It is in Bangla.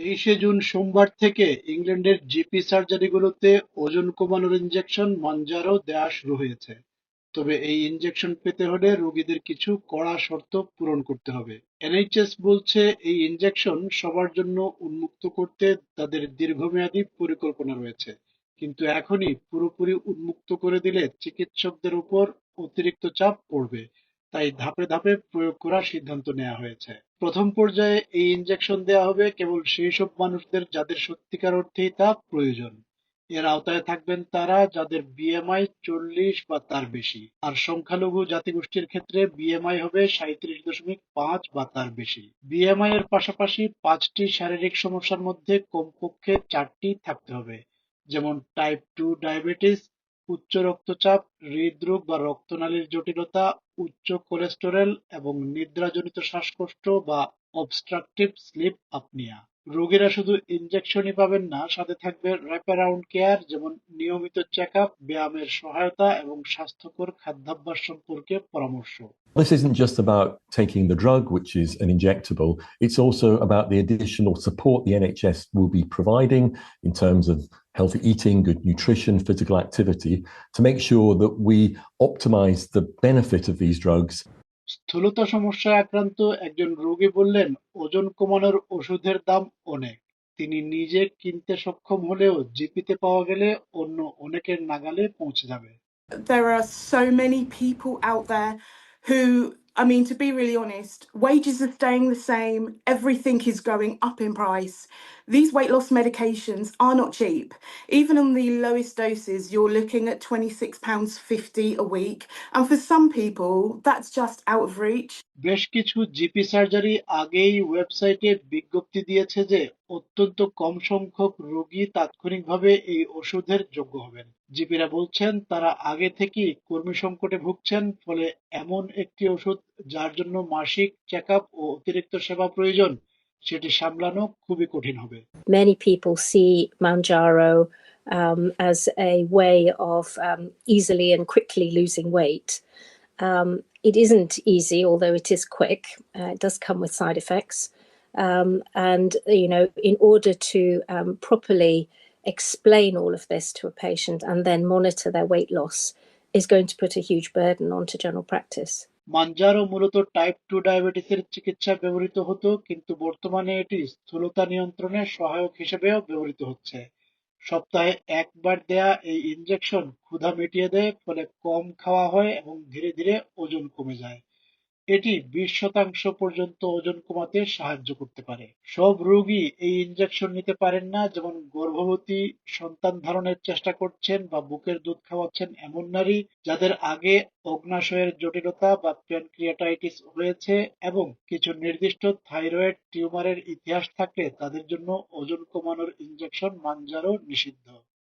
তেইশে জুন সোমবার থেকে ইংল্যান্ডের জিপি সার্জারিগুলোতে ওজন কমানোর ইনজেকশন মঞ্জারো দেয়া শুরু হয়েছে। তবে এই ইনজেকশন পেতে হলে রোগীদের কিছু কড়া শর্ত পূরণ করতে হবে। এনএইচএস বলছে, এই ইনজেকশন সবার জন্য উন্মুক্ত করতে তাদের দীর্ঘমেয়াদী পরিকল্পনা রয়েছে। কিন্তু এখনই পুরোপুরি উন্মুক্ত করে দিলে চিকিৎসকদের উপর অতিরিক্ত চাপ পড়বে। তাই ধাপে ধাপে প্রয়োগ করার সিদ্ধান্ত নেওয়া হয়েছে। প্রথম পর্যায়ে এই ইনজেকশন দেওয়া হবে কেবল সেই সব মানুষদের যাদের সত্যিকার অর্থেই তা প্রয়োজন। এর আওতায় থাকবেন তারা যাদের বিএমআই চল্লিশ বা তার বেশি। আর সংখ্যালঘু জাতিগোষ্ঠীর ক্ষেত্রে বিএমআই হবে সাঁইত্রিশ দশমিক পাঁচ বা তার বেশি। বিএমআই এর পাশাপাশি পাঁচটি শারীরিক সমস্যার মধ্যে কমপক্ষে চারটি থাকতে হবে। যেমন টাইপ টু ডায়াবেটিস উচ্চ রক্তচাপ হৃদরোগ বা রক্তনালীর জটিলতা উচ্চ কোলেস্টেরল এবং নিদ্রাজনিত শ্বাসকষ্ট বা অবস্ট্রাকটিভ স্লিপ আপনিয়া রোগীরা শুধু ইনজেকশনই পাবেন না সাথে থাকবে র্যাপারাউন্ড কেয়ার যেমন নিয়মিত চেক আপ ব্যায়ামের সহায়তা এবং স্বাস্থ্যকর খাদ্যাভ্যাস সম্পর্কে পরামর্শ। This isn't just about taking the drug, which is an injectable, it's also about the additional support the NHS will be providing in terms of healthy eating, good nutrition, physical activity to make sure that we optimize the benefit of these drugs স্থূলতা সমস্যায় আক্রান্ত একজন রোগী বললেন ওজন কমানোর ওষুধের দাম অনেক তিনি নিজে কিনতে সক্ষম হলেও জিপিতে পাওয়া গেলে অন্য অনেকের নাগালে পৌঁছে যাবে there are so many people out there who, I mean, to be really honest, wages are staying the same, everything is going up in price. These weight loss medications are not cheap. Even on the lowest doses, you're looking at £26.50 a week. And for some people, that's just out of reach. বেশ কিছু জিপি সার্জারি আগেই ওয়েবসাইটে বিজ্ঞপ্তি দিয়েছে যে অত্যন্ত কম সংখ্যক রোগী তাৎক্ষণিকভাবে এই ওষুধের যোগ্য হবেন জিপিরা বলছেন তারা আগে থেকেই কর্মী সংকটে ভুগছেন ফলে এমন একটি ওষুধ যার জন্য মাসিক চেক ও অতিরিক্ত সেবা প্রয়োজন সেটি সামলানো খুবই কঠিন হবে many people see Manjaro um, as a way of um, easily and quickly losing weight. Um, it isn't easy, although it is quick. Uh, it does come with side effects. Um, and, you know, in order to um, properly explain all of this to a patient and then monitor their weight loss is going to put a huge burden onto general practice. মাঞ্জারো মূলত টাইপ টু ডায়াবেটিসের চিকিৎসায় ব্যবহৃত হতো কিন্তু বর্তমানে এটি স্থূলতা নিয়ন্ত্রণে সহায়ক হিসেবেও ব্যবহৃত হচ্ছে সপ্তাহে একবার দেয়া এই ইনজেকশন ক্ষুধা মিটিয়ে দেয় ফলে কম খাওয়া হয় এবং ধীরে ধীরে ওজন কমে যায় এটি বিশ শতাংশ পর্যন্ত ওজন কমাতে সাহায্য করতে পারে। সব রোগী এই ইনজেকশন নিতে পারেন না, যেমন গর্ভবতী সন্তান ধারণের চেষ্টা করছেন বা বুকের দুধ খাওয়াচ্ছেন এমন নারী যাদের আগে অগ্নাশয়ের জটিলতা বা প্যানক্রিয়াটাইটিস হয়েছে এবং কিছু নির্দিষ্ট থাইরয়েড টিউমারের ইতিহাস থাকলে তাদের জন্য ওজন কমানোর ইনজেকশন মাঞ্জারও নিষিদ্ধ।